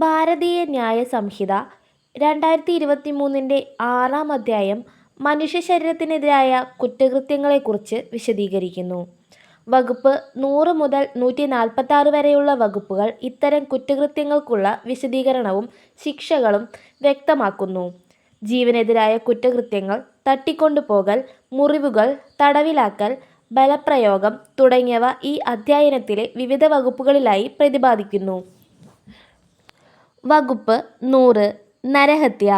ഭാരതീയ ന്യായ സംഹിത രണ്ടായിരത്തി ഇരുപത്തി മൂന്നിന്റെ ആറാം അധ്യായം മനുഷ്യ ശരീരത്തിനെതിരായ കുറ്റകൃത്യങ്ങളെക്കുറിച്ച് വിശദീകരിക്കുന്നു. വകുപ്പ് നൂറ് മുതൽ നൂറ്റി നാൽപ്പത്തി ആറ് വരെയുള്ള വകുപ്പുകൾ ഇത്തരം കുറ്റകൃത്യങ്ങൾക്കുള്ള വിശദീകരണവും ശിക്ഷകളും വ്യക്തമാക്കുന്നു. ജീവനെതിരായ കുറ്റകൃത്യങ്ങൾ, തട്ടിക്കൊണ്ടുപോകൽ, മുറിവുകൾ, തടവിലാക്കൽ, ബലപ്രയോഗം തുടങ്ങിയവ ഈ അധ്യയനത്തിലെ വിവിധ വകുപ്പുകളിലായി പ്രതിപാദിക്കുന്നു. വകുപ്പ് നൂറ് നരഹത്യ.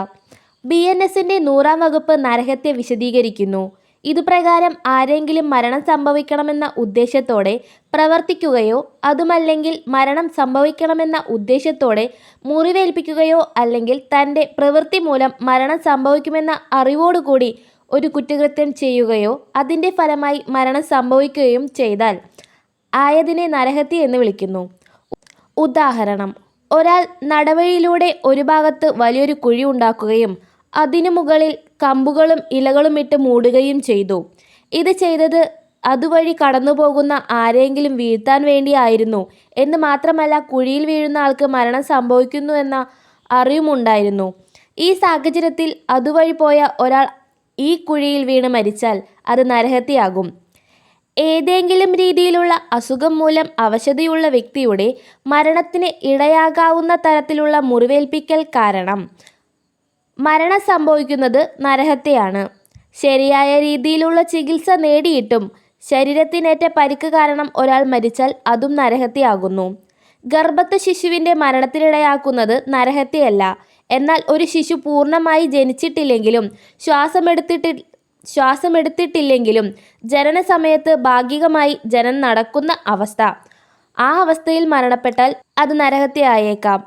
ബി. എൻ. എസിന്റെ നൂറാം വകുപ്പ് നരഹത്യ വിശദീകരിക്കുന്നു. ഇതുപ്രകാരം ആരെങ്കിലും മരണം സംഭവിക്കണമെന്ന ഉദ്ദേശത്തോടെ പ്രവർത്തിക്കുകയോ അതുമല്ലെങ്കിൽ മരണം സംഭവിക്കണമെന്ന ഉദ്ദേശത്തോടെ മുറിവേൽപ്പിക്കുകയോ അല്ലെങ്കിൽ തന്റെ പ്രവൃത്തി മൂലം മരണം സംഭവിക്കുമെന്ന അറിവോടുകൂടി ഒരു കുറ്റകൃത്യം ചെയ്യുകയോ അതിന്റെ ഫലമായി മരണം സംഭവിക്കുകയും ചെയ്താൽ ആയതിനെ നരഹത്യ എന്ന് വിളിക്കുന്നു. ഉദാഹരണം: ഒരാൾ നടവഴിയിലൂടെ ഒരു ഭാഗത്ത് വലിയൊരു കുഴി ഉണ്ടാക്കുകയും അതിനു മുകളിൽ കമ്പുകളും ഇലകളും ഇട്ട് മൂടുകയും ചെയ്തു. ഇത് ചെയ്തത് അതുവഴി കടന്നു പോകുന്ന ആരെങ്കിലും വീഴ്ത്താൻ വേണ്ടിയായിരുന്നു എന്ന് മാത്രമല്ല കുഴിയിൽ വീഴുന്ന ആൾക്ക് മരണം സംഭവിക്കുന്നു എന്ന അറിവുമുണ്ടായിരുന്നു. ഈ സാഹചര്യത്തിൽ അതുവഴി പോയ ഒരാൾ ഈ കുഴിയിൽ വീണ് മരിച്ചാൽ അത് നരഹത്യയാകും. ഏതെങ്കിലും രീതിയിലുള്ള അസുഖം മൂലം അവശതയുള്ള വ്യക്തിയുടെ മരണത്തിന് ഇടയാകാവുന്ന തരത്തിലുള്ള മുറിവേൽപ്പിക്കൽ കാരണം മരണം സംഭവിക്കുന്നത് നരഹത്യയാണ്. ശരിയായ രീതിയിലുള്ള ചികിത്സ നേടിയിട്ടും ശരീരത്തിനേറ്റ പരിക്ക് കാരണം ഒരാൾ മരിച്ചാൽ അതും നരഹത്യയാകുന്നു. ഗർഭസ്ഥ ശിശുവിന്റെ മരണത്തിനിടയാക്കുന്നത് നരഹത്യയല്ല. എന്നാൽ ഒരു ശിശു പൂർണമായി ജനിച്ചിട്ടില്ലെങ്കിലും ശ്വാസമെടുത്തിട്ടില്ലെങ്കിലും ജനനസമയത്ത് ഭാഗികമായി ജനനം നടക്കുന്ന അവസ്ഥ, ആ അവസ്ഥയിൽ മരണപ്പെട്ടാൽ അത് നരഹത്യ ആയേക്കാം.